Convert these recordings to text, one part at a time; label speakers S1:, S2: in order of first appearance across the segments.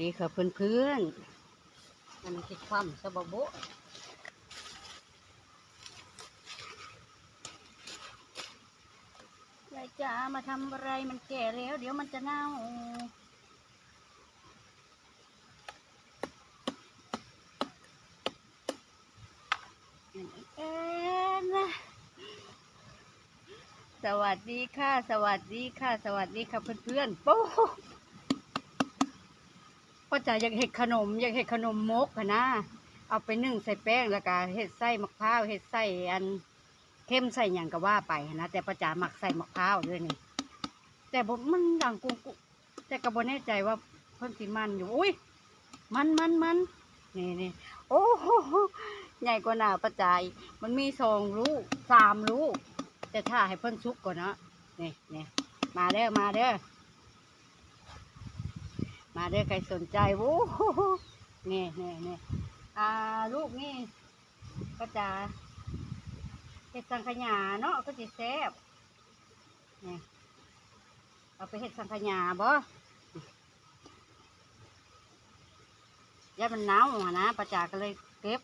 S1: ดีค่ะเพื่อนๆมันคิดความสะบบะยายจ๋ามาทำอะไรมันแก่แล้ว เดี๋ยวมันจะเน่าเอ็นสวัสดีค่ะ สวัสดีค่ะ สวัสดีค่ะเพื่อนๆ โป๊ะ พ่อจ๋าอยากเห็ดขนม อยากเห็ดขนมมกอะนะเอาไปนึ่งใส่แป้งแล้วก็เห็ดไส้มะพร้าวเห็ดไส้อันเข้มใส่หยังก็ว่าไปนะแต่พ่อจ๋าหมักใส่มะพร้าวด้วยนี่ แต่ผมมันดังกุกุแต่ก็บ่แน่ใจว่าเพิ่นสิมันอยู่อุ้ยมันมันมันนี่นี่โอ้โหใหญ่กว่าหนาประจายมันมีสองลูกสามลูกแต่ถ้าให้เพิ่นชุกก่อนเนาะนี่นี่มาเด้อมาเด้อ มาได้ใครสนใจโอ้โหนี่นี่นี่อ่าลูกนี่ก็จะเห็ดสังขยาเนาะก็จะแซ่บนี่เอาไปเห็ดสังขยาบ่ยามันหนาวหั้นนะประจาก็เลยเก็บ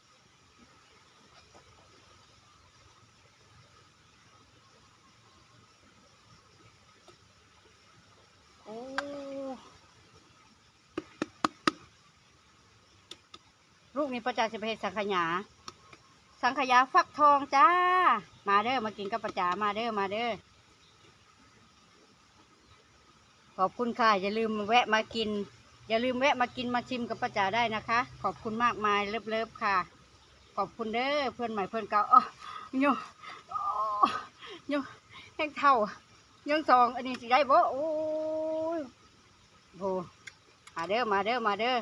S1: โอ้ ลูกนี้ประจาจะไปเฮ็ดสังขยา สังขยาฟักทองจ้า มาเด้อมากินกับประจามาเด้อมาเด้อขอบคุณค่ะ อย่าลืมแวะมากิน อย่าลืมแวะมากินมาชิมกับประจาได้นะคะ ขอบคุณมากมายเลิฟๆค่ะ ขอบคุณเด้อเพื่อนใหม่เพื่อนเก่าอ๋อโยโยแห้งเท่ายังสองอันนี้สิได้บ่โอ้ยโหมาเด้อมาเด้อมาเด้อ